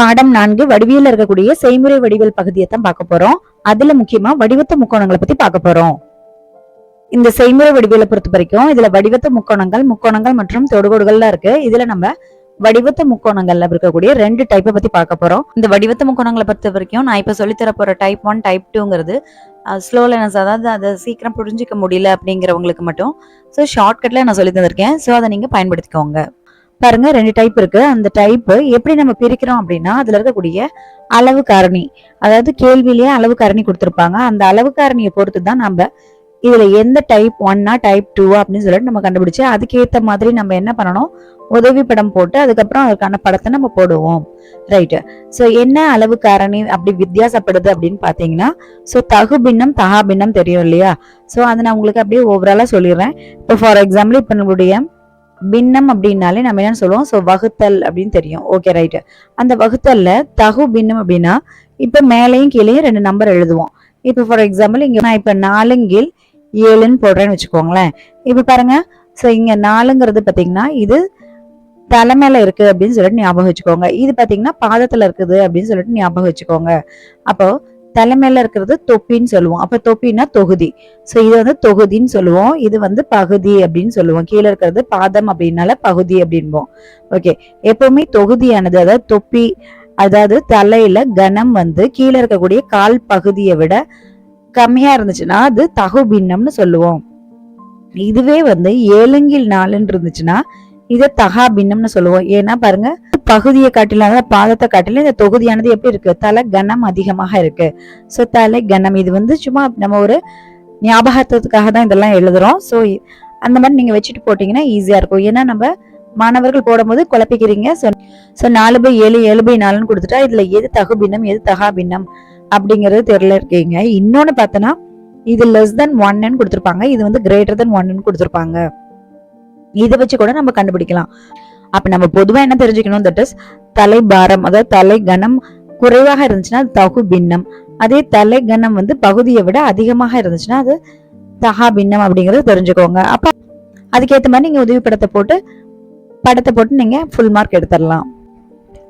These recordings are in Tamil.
பாடம் நான்கு வடிவியல் இருக்கக்கூடிய செய்முறை வடிவியல் பகுதியை தான் பார்க்க போறோம். அதுல முக்கியமா வடிவத்த முக்கோணங்களை பத்தி பார்க்க போறோம். இந்த செய்முறை வடிவியலை பொறுத்த வரைக்கும் இதுல வடிவத்த முக்கோணங்கள் முக்கோணங்கள் மற்றும் தொடுகோடுகள்லாம் இருக்கு. இதுல நம்ம வடிவத்த முக்கோணங்கள்ல இருக்கக்கூடிய ரெண்டு டைப்பை பத்தி பார்க்க போறோம். இந்த வடிவத்த முக்கோணங்களை பொறுத்த வரைக்கும் நான் இப்ப சொல்லித்தர போற டைப் ஒன் டைப் டூங்கிறது ஸ்லோ அதாவது அதை சீக்கிரம் புரிஞ்சிக்க முடியல அப்படிங்கிறவங்களுக்கு மட்டும். ஸோ ஷார்ட்கட்ல நான் சொல்லி தந்திருக்கேன். ஸோ அதை நீங்க பயன்படுத்திக்கோங்க. பாருங்க ரெண்டு டைப் இருக்கு. அந்த டைப் எப்படி நம்ம பிரிக்கிறோம் அப்படின்னா அதுல இருக்கக்கூடிய அளவு காரணி அதாவது கேள்வியிலேயே அளவு காரணி கொடுத்துருப்பாங்க. அந்த அளவு காரணியை பொறுத்து தான் நம்ம இதுல எந்த டைப் ஒன்னா டைப் டூவா அப்படின்னு சொல்லிட்டு நம்ம கண்டுபிடிச்சு அதுக்கேற்ற மாதிரி நம்ம என்ன பண்ணணும்? உதவி படம் போட்டு அதுக்கப்புறம் அதுக்கான படத்தை நம்ம போடுவோம். ரைட்டு ஸோ என்ன அளவு காரணி அப்படி வித்தியாசப்படுது அப்படின்னு பார்த்தீங்கன்னா ஸோ தகு பின்னம் தகா பின்னம் தெரியும் இல்லையா? ஸோ அதை நான் உங்களுக்கு அப்படியே ஓவராலாக சொல்லிடுறேன். இப்போ ஃபார் எக்ஸாம்பிள் இப்போ நம்மளுடைய பின்னம் அப்படின்னாலே நம்ம என்ன சொல்லுவோம்? ஸோ வகுத்தல் அப்படின்னு தெரியும். ஓகே ரைட்டு அந்த வகுத்தல்ல தகு பின்னம் அப்படின்னா இப்போ மேலேயும் கீழேயும் ரெண்டு நம்பர் எழுதுவோம். இப்போ ஃபார் எக்ஸாம்பிள் இங்கே நான் இப்போ நாலுங்கில் ஏழுன்னு போடுறேன்னு வச்சுக்கோங்களேன். இப்போ பாருங்க. ஸோ இங்கே நாலுங்கிறது பார்த்தீங்கன்னா இது தலைமையில இருக்கு அப்படின்னு சொல்லிட்டு ஞாபகம் வச்சுக்கோங்க. இது பார்த்தீங்கன்னா பாதத்துல இருக்குது அப்படின்னு சொல்லிட்டு ஞாபகம் வச்சுக்கோங்க. அப்போ தலைமையில இருக்கிறது தொப்பின்னு சொல்லுவோம். அப்ப தொப்பின்னா தொகுதி. ஸோ இது வந்து தொகுதின்னு சொல்லுவோம். இது வந்து பகுதி அப்படின்னு சொல்லுவோம். கீழே இருக்கிறது பாதம் அப்படின்னால பகுதி அப்படின்போம். ஓகே எப்பவுமே தொகுதியானது அதாவது தொப்பி அதாவது தலையில கனம் வந்து கீழே இருக்கக்கூடிய கால் பகுதியை விட கம்மியா இருந்துச்சுன்னா அது தகு பின்னம்னு சொல்லுவோம். இதுவே வந்து ஏழுங்கில் நாலுன்னு இருந்துச்சுன்னா இதை தகா பின்னம்னு சொல்லுவோம். ஏன்னா பாருங்க பகுதியை காட்டிலும் அதாவது பாதத்தை காட்டிலும் இந்த தொகுதியானது எப்படி இருக்கு? தலை கனம் அதிகமாக இருக்கு. ஸோ தலை கனம் இது வந்து சும்மா நம்ம ஒரு ஞாபகத்துக்காக தான் இதெல்லாம் எழுதுறோம். ஸோ அந்த மாதிரி நீங்க வச்சுட்டு போட்டீங்கன்னா ஈஸியா இருக்கும். ஏன்னா நம்ம மாணவர்கள் போடும்போது குழப்பிக்கிறீங்க. ஸோ ஸோ நாலு பை ஏழு ஏழு பை நாலுன்னு கொடுத்துட்டா இதுல எது தகு பின்னம் எது தகா பின்னம் அப்படிங்கிறது தெரியல இருக்கீங்க. இன்னொன்னு பார்த்தோன்னா இது லெஸ் தென் ஒன்னு கொடுத்துருப்பாங்க. இது வந்து கிரேட்டர் தென் ஒன்னு கொடுத்துருப்பாங்க. இதை வச்சு கூட நம்ம கண்டுபிடிக்கலாம். அப்ப நம்ம பொதுவா என்ன தெரிஞ்சுக்கணும்? தட் இஸ் தலை பாரம் அதாவது தலை கனம் குறைவாக இருந்துச்சுன்னா அது தகு பின்னம். அதே தலை கனம் வந்து பகுதியை விட அதிகமாக இருந்துச்சுன்னா அது தகா பின்னம் அப்படிங்கறது தெரிஞ்சுக்கோங்க. அப்போ அதுக்கேற்ற மாதிரி நீங்கள் உதவி படத்தை போட்டு படத்தை போட்டு நீங்க ஃபுல் மார்க் எடுத்துடலாம்.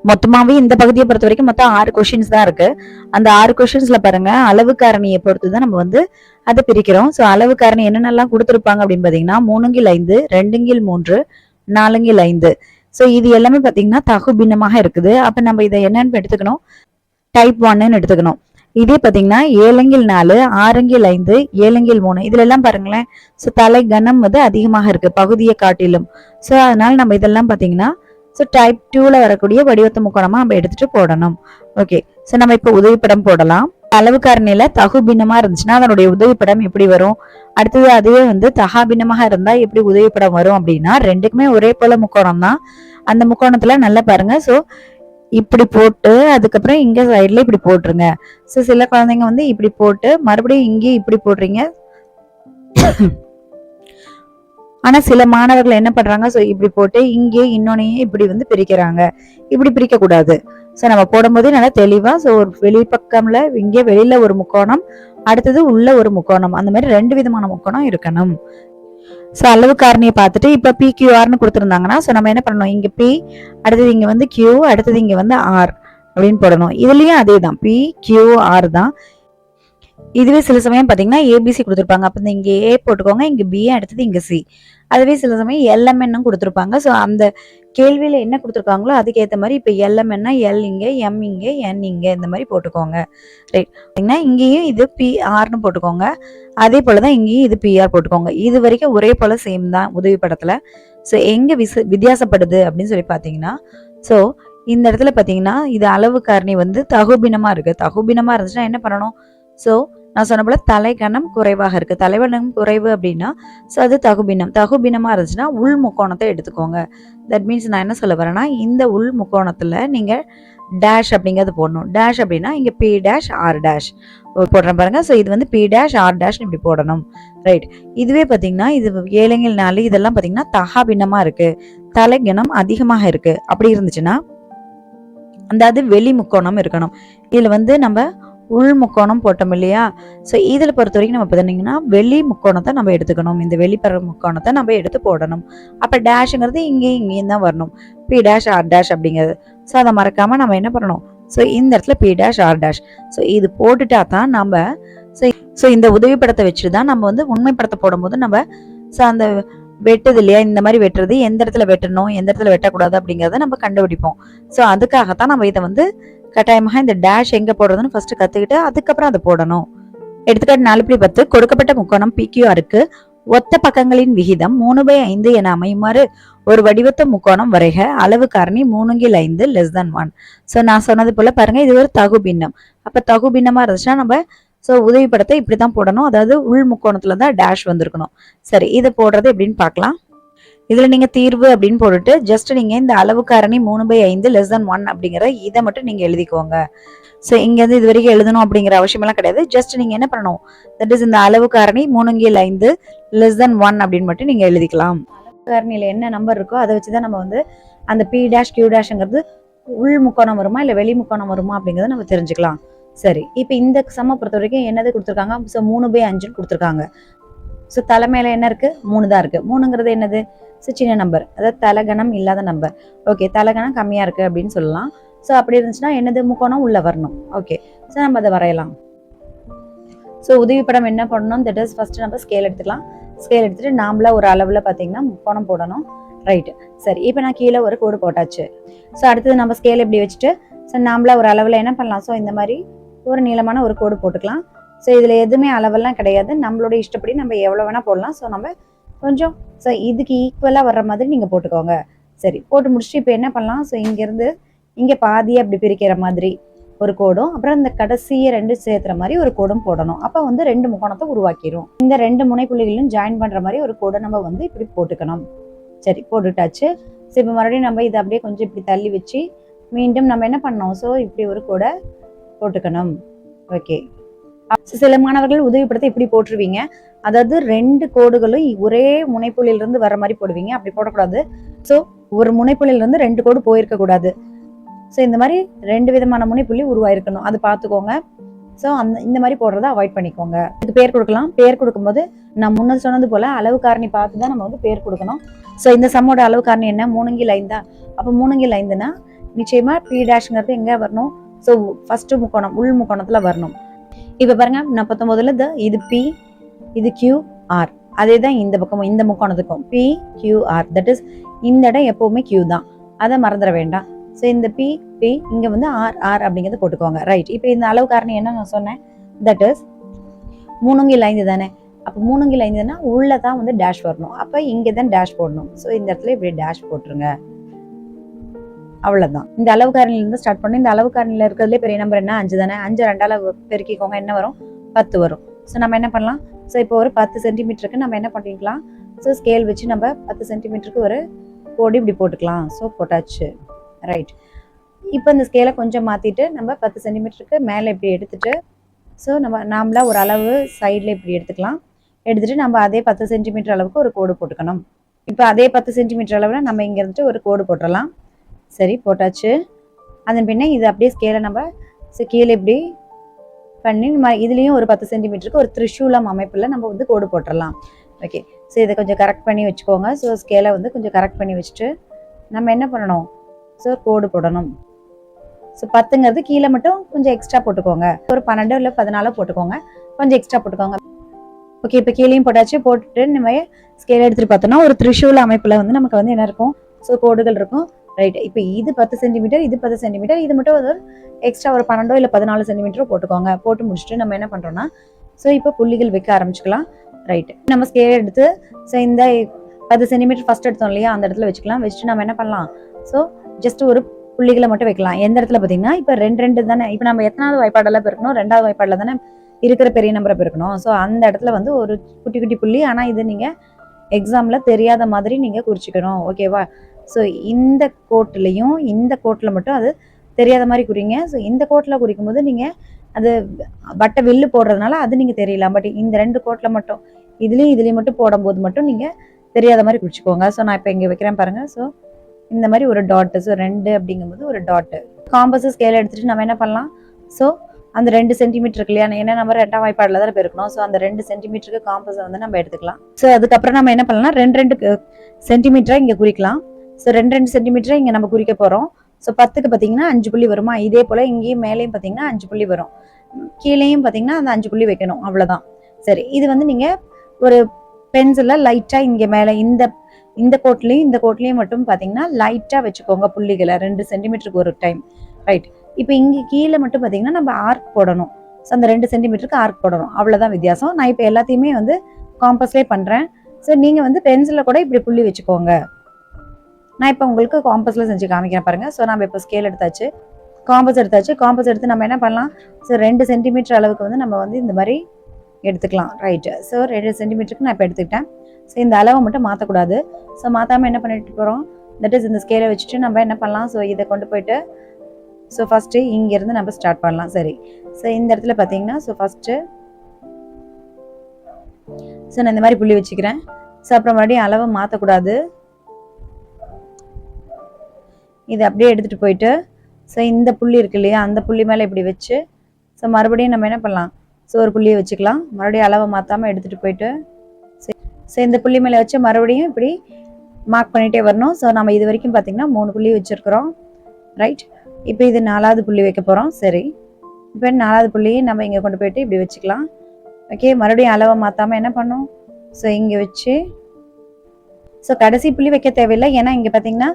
மொத்தமாவே இந்த பகுதியை பொறுத்த வரைக்கும் மொத்தம் ஆறு கொஷின்ஸ் தான் இருக்கு. அந்த ஆறு கொஷின்ஸ்ல பாருங்க அளவு காரணியை பொறுத்து தான் நம்ம வந்து அதை பிரிக்கிறோம். ஸோ அளவு காரணி என்னென்னலாம் கொடுத்துருப்பாங்க அப்படின்னு பாத்தீங்கன்னா மூணுங்கில் ஐந்து ரெண்டுங்கில் மூன்று நாலுங்கில் ஐந்து. ஸோ இது எல்லாமே பார்த்தீங்கன்னா தகு பின்னமாக இருக்குது. அப்போ நம்ம இதை என்னன்னு எடுத்துக்கணும்? டைப் ஒன்னு எடுத்துக்கணும். இதே பார்த்தீங்கன்னா ஏழங்கில் நாலு ஆறங்கில் ஐந்து ஏழங்கில் மூணு. இதுல எல்லாம் பாருங்களேன். ஸோ தலை கனம் வந்து அதிகமாக இருக்கு பகுதியை காட்டிலும். ஸோ அதனால நம்ம இதெல்லாம் பார்த்தீங்கன்னா ஸோ டைப் டூவில் வரக்கூடிய வடிவத்து முக்கோணமாக நம்ம எடுத்துட்டு போடணும். ஓகே ஸோ நம்ம இப்போ உதவிப்படம் போடலாம். அளவு தகு பின்னமா இருந்துச்சுன்னா அதனுடைய உதவிப்படம் எப்படி வரும்? அடுத்தது அதுவே வந்து தகாபின்னமாக இருந்தா எப்படி உதவிப்படம் வரும் அப்படின்னா ரெண்டுக்குமே ஒரே போல முக்கோணம் தான். அந்த முக்கோணத்துல நல்லா பாருங்க. ஸோ இப்படி போட்டு அதுக்கப்புறம் இங்க சைட்ல இப்படி போட்டுருங்க. ஸோ சில குழந்தைங்க வந்து இப்படி போட்டு மறுபடியும் இங்கேயும் இப்படி போடுறீங்க. ஆனா சில மாணவர்கள் என்ன பண்றாங்க? ஸோ இப்படி போட்டு இங்கே இன்னொன்னையும் இப்படி வந்து பிரிக்கிறாங்க. இப்படி பிரிக்க கூடாது ஸோ நம்ம போடும்போதே நல்லா தெளிவா ஸோ ஒரு வெளிப்பக்கம்ல இங்கே வெளியில ஒரு முக்கோணம் அடுத்தது உள்ள ஒரு முக்கோணம். அந்த மாதிரி ரெண்டு விதமான முக்கோணம் இருக்கணும். ஸோ அளவு காரணியை பார்த்துட்டு இப்போ பி கியூஆர்னு கொடுத்துருந்தாங்கன்னா ஸோ நம்ம என்ன பண்ணணும்? இங்கே பி அடுத்தது இங்கே வந்து கியூ அடுத்தது இங்கே வந்து ஆர் அப்படின்னு போடணும். இதுலயும் அதே தான் பி கியூ ஆர் தான். இதுவே சில சமயம் பார்த்தீங்கன்னா ஏபிசி கொடுத்துருப்பாங்க. அப்போ இங்கே ஏ போட்டுக்கோங்க இங்கே பி அடுத்தது இங்கே சி அதுவே சில சமயம் எல்எம்என்னும் கொடுத்துருப்பாங்க. ஸோ அந்த கேள்வியில் என்ன கொடுத்துருக்காங்களோ அதுக்கேற்ற மாதிரி இப்போ எல்எம்என்னா எல் இங்கே எம் இங்கே என் இங்கே இந்த மாதிரி போட்டுக்கோங்க. ரைட் பார்த்தீங்கன்னா இங்கேயும் இது பிஆர்னு போட்டுக்கோங்க. அதே போல தான் இங்கேயும் இது பிஆர் போட்டுக்கோங்க. இது வரைக்கும் ஒரே போல சேம் தான் உதவி படத்தில். ஸோ எங்கே விச வித்தியாசப்படுது அப்படின்னு சொல்லி பார்த்தீங்கன்னா ஸோ இந்த இடத்துல பார்த்தீங்கன்னா இது அளவு காரணி வந்து தகுபினமாக இருக்குது தகுபினமாக இருந்துச்சுன்னா என்ன பண்ணணும்? ஸோ நான் சொன்ன போல தலைகணம் குறைவாக இருக்குது தலைவனம் குறைவு அப்படின்னா ஸோ அது தகுபினம் தகுபினமா இருந்துச்சுன்னா உள் முக்கோணத்தை எடுத்துக்கோங்க. தட் மீன்ஸ் நான் என்ன சொல்ல வரேன்னா இந்த உள் முக்கோணத்தில் நீங்கள் டேஷ் அப்படிங்கிறது போடணும். டேஷ் அப்படின்னா இங்கே பி டேஷ் ஆர் டேஷ் போடுறேன் பாருங்கள் ஸோ இது வந்து பி டேஷ் ஆர் டேஷ் இப்படி போடணும். ரைட் இதுவே பார்த்தீங்கன்னா இது ஏழைங்கள் நாள் இதெல்லாம் பார்த்தீங்கன்னா தகா இருக்குது தலைகணம் அதிகமாக இருக்குது அப்படி இருந்துச்சுன்னா அந்த அது வெளி முக்கோணம் இருக்கணும். இதில் வந்து நம்ம உள் முக்கோணம் போட்டோம் இல்லையா? ஸோ இதில் பொறுத்த வரைக்கும் நம்ம பார்த்தீங்கன்னா வெளி முக்கோணத்தை நம்ம எடுத்துக்கணும். இந்த வெளிப்பற முக்கோணத்தை நம்ம எடுத்து போடணும். அப்போ டேஷுங்கிறது இங்கேயும் இங்கேயும் தான் வரணும். பி டேஷ் ஆர் டேஷ் அப்படிங்கிறது. ஸோ அதை மறக்காமல் நம்ம என்ன பண்ணணும்? ஸோ இந்த இடத்துல P dash R dash so இது போட்டுட்டா தான் நம்ம ஸோ ஸோ இந்த உதவி படத்தை வச்சு தான் நம்ம வந்து உண்மை படத்தை போடும்போது நம்ம ஸோ அந்த வெட்டுது இல்லையா? இந்த மாதிரி வெட்டுறது எந்த இடத்துல வெட்டணும் எந்த இடத்துல வெட்டக்கூடாது அப்படிங்கிறத நம்ம கண்டுபிடிப்போம். ஸோ அதுக்காகத்தான் நம்ம இதை வந்து கட்டாயமாக இந்த டேஷ் எங்கே போடுறதுன்னு ஃபஸ்ட்டு கற்றுக்கிட்டு அதுக்கப்புறம் அதை போடணும். எடுத்துக்காட்டு நாலு புள்ளி பத்து கொடுக்கப்பட்ட முக்கோணம் பிக்யூஆருக்கு ஒத்த பக்கங்களின் விகிதம் மூணு பை ஐந்து என அமையுமாறு ஒரு வடிவத்த முக்கோணம் வரைக அளவு காரணி மூணுங்கில் ஐந்து லெஸ் than ஒன் ஸோ நான் சொன்னது போல் பாருங்கள் இது ஒரு தகு பின்னம். அப்போ தகு பின்னமாக இருந்துச்சுன்னா நம்ம ஸோ உதவி படத்தை இப்படி தான் போடணும். அதாவது உள் முக்கோணத்தில் தான் டேஷ் வந்திருக்கணும். சரி இதை போடுறது எப்படின்னு பார்க்கலாம். இதுல நீங்க தீர்வு அப்படின்னு போட்டுட்டு ஜஸ்ட் நீங்க இந்த அளவு காரணி மூணு பை ஐந்து லெஸ் than ஒன் அப்படிங்கிற இதை மட்டும் நீங்க எழுதிக்கோங்க. ஸோ இங்க இருந்து இது வரைக்கும் எழுதணும் அப்படிங்கிற அவசியமெல்லாம் கிடையாது. ஜஸ்ட் நீங்க என்ன பண்ணணும்? தட் இஸ் இந்த அளவு காரணி மூணுங்கில் ஐந்து லெஸ் than ஒன் அப்படின்னு மட்டும் நீங்க எழுதிக்கலாம். அளவு என்ன நம்பர் இருக்கோ அதை வச்சு தான் நம்ம வந்து அந்த பி டேஷ் கியூ டேஷ்ங்கிறது உள் முக்கோணம் வருமா இல்ல வெளி முக்கோணம் வருமா அப்படிங்கறத நம்ம தெரிஞ்சுக்கலாம். சரி இப்போ இந்த சம பொறுத்த வரைக்கும் என்னது கொடுத்துருக்காங்க? ஸோ மூணு பை அஞ்சுன்னு கொடுத்துருக்காங்க. ஸோ தலைமையில என்ன இருக்கு? மூணு தான் இருக்கு. மூணுங்கிறது என்னது? சின்ன நம்பர் அதாவது தலகணம் இல்லாத நம்பர் ஓகே தலகணம் கம்மியாக இருக்குது அப்படின்னு சொல்லலாம். ஸோ அப்படி இருந்துச்சுன்னா என்னது? முக்கோணம் உள்ளே வரணும். ஓகே ஸோ நம்ம அதை வரையலாம். ஸோ உதவி படம் என்ன பண்ணணும்? தட் இஸ் ஃபஸ்ட்டு நம்ம ஸ்கேல் எடுத்துக்கலாம். ஸ்கேல் எடுத்துகிட்டு நாம்ளா ஒரு அளவில் பார்த்தீங்கன்னா முக்கோணம் போடணும். ரைட்டு சரி இப்போ நான் கீழே ஒரு கோடு போட்டாச்சு. ஸோ அடுத்தது நம்ம ஸ்கேல் இப்படி வச்சுட்டு ஸோ நாம்ளா ஒரு அளவில் என்ன பண்ணலாம்? ஸோ இந்த மாதிரி ஒரு நீளமான ஒரு கோடு போட்டுக்கலாம். ஸோ இதில் எதுவுமே அளவெல்லாம் கிடையாது. நம்மளோட இஷ்டப்படி நம்ம எவ்வளோ வேணால் போடலாம். ஸோ நம்ம கொஞ்சம் ஸோ இதுக்கு ஈக்குவலாக வர்ற மாதிரி நீங்கள் போட்டுக்கோங்க. சரி போட்டு முடிச்சுட்டு இப்போ என்ன பண்ணலாம்? ஸோ இங்கேருந்து இங்கே பாதியை அப்படி பிரிக்கிற மாதிரி ஒரு கோடும் அப்புறம் இந்த கடைசியை ரெண்டு சேர்த்துற மாதிரி ஒரு கோடும் போடணும். அப்போ வந்து ரெண்டு முக்கோணத்தை உருவாக்கிடும் இந்த ரெண்டு முனைப்புள்ளிகளும் ஜாயின் பண்ணுற மாதிரி ஒரு கோடை நம்ம வந்து இப்படி போட்டுக்கணும். சரி போட்டுட்டாச்சு. ஸோ இப்போ மறுபடியும் நம்ம இதை அப்படியே கொஞ்சம் இப்படி தள்ளி வச்சு மீண்டும் நம்ம என்ன பண்ணோம் ஸோ இப்படி ஒரு கூடை போட்டுக்கணும். ஓகே சில மாணவர்கள் உதவிப்படுத்த இப்படி போட்டுருவீங்க. அதாவது ரெண்டு கோடுகளும் ஒரே முனைப்புள்ளியிலிருந்து வர மாதிரி போடுவீங்க. அப்படி போடக்கூடாது. ஸோ ஒரு முனைப்புள்ளியிலிருந்து ரெண்டு கோடு போயிருக்க கூடாது. ஸோ இந்த மாதிரி ரெண்டு விதமான முனைப்புள்ளி உருவாயிருக்கணும். அது பார்த்துக்கோங்க. ஸோ அந்த இந்த மாதிரி போடுறத அவாய்ட் பண்ணிக்கோங்க. இதுக்கு பேர் கொடுக்கலாம். பேர் கொடுக்கும்போது நான் முன்ன சொன்னது போல அளவு காரணி பார்த்து தான் நம்ம வந்து பேர் கொடுக்கணும். ஸோ இந்த சம்மோட அளவு காரணி என்ன? மூணுங்கில் ஐந்தா? அப்போ மூணுங்கில் ஐந்துனா நிச்சயமா பி டேஷ்ங்கிறது எங்கே வரணும்? ஸோ ஃபர்ஸ்ட் முக்கோணம் உள் முக்கோணத்தில் வரணும். இப்போ பாருங்க நான் பத்தொம்போதுல த இது பி இது கியூ ஆர் அதே தான் இந்த பக்கமும் இந்த முக்கோணத்துக்கும். P Q R that is இந்த இடம் எப்பவுமே கியூ தான். அதை மறந்துட வேண்டாம். ஸோ இந்த பி பி இங்கே வந்து ஆர் ஆர் அப்படிங்கிறத போட்டுக்கோங்க. ரைட் இப்போ இந்த அளவு காரணம் என்ன நான் சொன்னேன்? தட் இஸ் மூணுங்கில் ஐந்து தானே? அப்போ மூணுங்கில் ஐந்துன்னா உள்ளே தான் வந்து டேஷ் வரணும். அப்போ இங்கே தான் டேஷ் போடணும். ஸோ இந்த இடத்துல இப்படி டேஷ் போட்டுருங்க. அவ்வளவுதான். இந்த அளவு காரணில இருந்து ஸ்டார்ட் பண்ணி. இந்த அளவு காரணில இருக்கிறதுலே பெரிய நம்பர் என்ன? அஞ்சு தானே? அஞ்சு ரெண்டால பெருக்கிக்கோங்க. என்ன வரும்? பத்து வரும். ஸோ நம்ம என்ன பண்ணலாம்? ஸோ இப்போ ஒரு பத்து சென்டிமீட்டருக்கு நம்ம என்ன பண்ணிக்கலாம்? ஸோ ஸ்கேல் வச்சு நம்ம பத்து சென்டிமீட்டருக்கு ஒரு கோடி இப்படி போட்டுக்கலாம். ஸோ போட்டாச்சு. ரைட் இப்போ இந்த ஸ்கேலை கொஞ்சம் மாற்றிட்டு நம்ம பத்து சென்டிமீட்டருக்கு மேலே இப்படி எடுத்துகிட்டு ஸோ நம்ம நாமளாக ஒரு அளவு சைடில் இப்படி எடுத்துக்கலாம். எடுத்துகிட்டு நம்ம அதே பத்து சென்டிமீட்டர் அளவுக்கு ஒரு கோடு போட்டுக்கணும். இப்போ அதே பத்து சென்டிமீட்டர் அளவில் நம்ம இங்கே இருந்துட்டு ஒரு கோடு போட்டுடலாம் சரி போட்டாச்சு. அதன் பின்ன இது அப்படியே ஸ்கேலை நம்ம கீழே இப்படி பண்ணி நம்ம இதுலேயும் ஒரு பத்து சென்டிமீட்டருக்கு ஒரு திரிசூலம் அமைப்பில் நம்ம வந்து கோடு போட்டுடலாம் ஓகே ஸோ இதை கொஞ்சம் கரெக்ட் பண்ணி வச்சுக்கோங்க. ஸோ ஸ்கேலை வந்து கொஞ்சம் கரெக்ட் பண்ணி வச்சுட்டு நம்ம என்ன பண்ணணும்? ஸோ கோடு போடணும். ஸோ பத்துங்கிறது கீழே மட்டும் கொஞ்சம் எக்ஸ்ட்ரா போட்டுக்கோங்க. ஒரு பன்னெண்டு இல்லை பதினாலோ போட்டுக்கோங்க. கொஞ்சம் எக்ஸ்ட்ரா போட்டுக்கோங்க. ஓகே இப்போ கீழேயும் போட்டாச்சு. போட்டுட்டு நம்ம ஸ்கேல் எடுத்துகிட்டு பார்த்தோம்னா ஒரு திரிசூல அமைப்பில் வந்து நமக்கு வந்து என்ன இருக்கும்? ஸோ கோடுகள் இருக்கும். ரைட் இப்போ இது பத்து சென்டிமீட்டர் இது பத்து சென்டிமீட்டர் இது மட்டும் ஒரு எக்ஸ்ட்ரா ஒரு பன்னெண்டோ இல்லை பதினாலு சென்டிமீட்டரோ போட்டுக்கோங்க. போட்டு முடிச்சுட்டு நம்ம என்ன பண்ணுறோன்னா ஸோ இப்போ புள்ளிகள் வைக்க ஆரம்பிச்சுக்கலாம். ரைட் நம்ம ஸ்கேல் எடுத்து ஸோ இந்த பத்து சென்டிமீட்டர் ஃபர்ஸ்ட் எடுத்தோம் இல்லையா அந்த இடத்துல வச்சுக்கலாம். வச்சுட்டு நம்ம என்ன பண்ணலாம்? ஸோ ஜஸ்ட் ஒரு புள்ளிகளை மட்டும் வைக்கலாம். எந்த இடத்துல பார்த்தீங்கன்னா இப்போ ரெண்டு ரெண்டு தானே. இப்போ நம்ம எத்தனாவது வாய்ப்பாடெல்லாம் பெருக்கணும் ரெண்டாவது வாய்ப்பாடில் தானே இருக்கிற பெரிய நம்பரை பெருக்கணும் ஸோ அந்த இடத்துல வந்து ஒரு குட்டி குட்டி புள்ளி. ஆனால் இது நீங்கள் எக்ஸாமில் தெரியாத மாதிரி நீங்கள் குறிச்சிக்கணும். ஓகேவா ஸோ இந்த கோட்லேயும் இந்த கோட்டில் மட்டும் அது தெரியாத மாதிரி குறிங்க. ஸோ இந்த கோட்டில் குறிக்கும் போது நீங்கள் அது வட்ட வில்லு போடுறதுனால அது நீங்கள் தெரியலாம். பட் இந்த ரெண்டு கோட்டில் மட்டும் இதுலேயும் இதுலேயும் மட்டும் போடும்போது மட்டும் நீங்கள் தெரியாத மாதிரி குறிச்சிக்கோங்க. ஸோ நான் இப்போ இங்கே வைக்கிறேன் பாருங்கள் ஸோ இந்த மாதிரி ஒரு டாட்டு ஸோ ரெண்டு அப்படிங்கும்போது ஒரு டாட்டு காம்பஸ் ஸ்கேல் எடுத்துகிட்டு நம்ம என்ன பண்ணலாம்? ஸோ அந்த ரெண்டு சென்டிமீட்டருக்கு இல்லையா? ஏன்னா நம்ம ரெண்டாம் வாய்ப்பாடில் தான் பெருக்கணும் ஸோ அந்த ரெண்டு சென்டிமீட்டருக்கு காம்பஸை வந்து நம்ம எடுத்துக்கலாம். ஸோ அதுக்கப்புறம் நம்ம என்ன பண்ணலாம்? ரெண்டு ரெண்டு சென்டிமீட்டரை இங்கே குறிக்கலாம். ஸோ ரெண்டு ரெண்டு சென்டிமீட்டரை இங்கே நம்ம குறிக்க போகிறோம் ஸோ பத்துக்கு பார்த்தீங்கன்னா அஞ்சு புள்ளி வருமா? இதே போல் இங்கேயும் மேலேயும் பார்த்தீங்கன்னா அஞ்சு புள்ளி வரும். கீழேயும் பார்த்தீங்கன்னா அந்த அஞ்சு புள்ளி வைக்கணும். அவ்வளோதான் சரி இது வந்து நீங்கள் ஒரு பென்சிலில் லைட்டாக இங்கே மேலே இந்த இந்த கோட்லேயும் இந்த கோட்லேயும் மட்டும் பார்த்தீங்கன்னா லைட்டாக வச்சுக்கோங்க புள்ளிகளை. ரெண்டு சென்டிமீட்டருக்கு ஒரு டைம் ரைட் இப்போ இங்கே கீழே மட்டும் பார்த்தீங்கன்னா நம்ம ஆர்க் போடணும். ஸோ அந்த ரெண்டு சென்டிமீட்டருக்கு ஆர்க் போடணும். அவ்வளோதான் வித்தியாசம். நான் இப்போ எல்லாத்தையுமே வந்து காம்பஸ்லேயே பண்ணுறேன் ஸோ நீங்கள் வந்து பென்சிலில் கூட இப்படி புள்ளி வச்சுக்கோங்க. நான் இப்போ உங்களுக்கு காம்பஸில் செஞ்சு காமிக்கிறேன் பாருங்கள் ஸோ நம்ம இப்போ ஸ்கேல் எடுத்தாச்சு. காம்பஸ் எடுத்தாச்சு. காம்பஸ் எடுத்து நம்ம என்ன பண்ணலாம்? ஸோ ரெண்டு சென்டிமீட்டர் அளவுக்கு வந்து நம்ம வந்து இந்த மாதிரி எடுத்துக்கலாம். ரைட்டு ஸோ ரெண்டு சென்டிமீட்டருக்கு நான் இப்போ எடுத்துக்கிட்டேன். ஸோ இந்த அளவை மட்டும் மாற்றக்கூடாது ஸோ மாற்றாமல் என்ன பண்ணிட்டு போகிறோம் தட் இஸ் இந்த ஸ்கேலை வச்சுட்டு நம்ம என்ன பண்ணலாம்? ஸோ இதை கொண்டு போயிட்டு ஸோ ஃபஸ்ட்டு இங்கேருந்து நம்ம ஸ்டார்ட் பண்ணலாம். சரி. ஸோ இந்த இடத்துல பார்த்தீங்கன்னா ஸோ ஃபஸ்ட்டு ஸோ நான் இந்த மாதிரி புள்ளி வச்சுக்கிறேன். ஸோ அப்புறம் மறுபடியும் அளவை மாற்றக்கூடாது இது அப்படியே எடுத்துகிட்டு போயிட்டு ஸோ இந்த புள்ளி இருக்கு இல்லையா அந்த புள்ளி மேலே இப்படி வச்சு ஸோ மறுபடியும் நம்ம என்ன பண்ணலாம்? ஸோ ஒரு புள்ளியை வச்சுக்கலாம். மறுபடியும் அளவை மாற்றாமல் எடுத்துகிட்டு போயிட்டு ஸோ இந்த புள்ளி மேலே வச்சு மறுபடியும் இப்படி மார்க் பண்ணிகிட்டே வரணும். ஸோ நம்ம இது வரைக்கும் பார்த்தீங்கன்னா மூணு புள்ளி வச்சுருக்குறோம். ரைட் இப்போ இது நாலாவது புள்ளி வைக்க போகிறோம் சரி. இப்போ நாலாவது புள்ளியை நம்ம இங்கே கொண்டு போயிட்டு இப்படி வச்சுக்கலாம். ஓகே மறுபடியும் அளவை மாற்றாமல் என்ன பண்ணும் ஸோ இங்கே வச்சு ஸோ கடைசி புள்ளி வைக்க தேவையில்லை. ஏன்னா இங்கே பார்த்தீங்கன்னா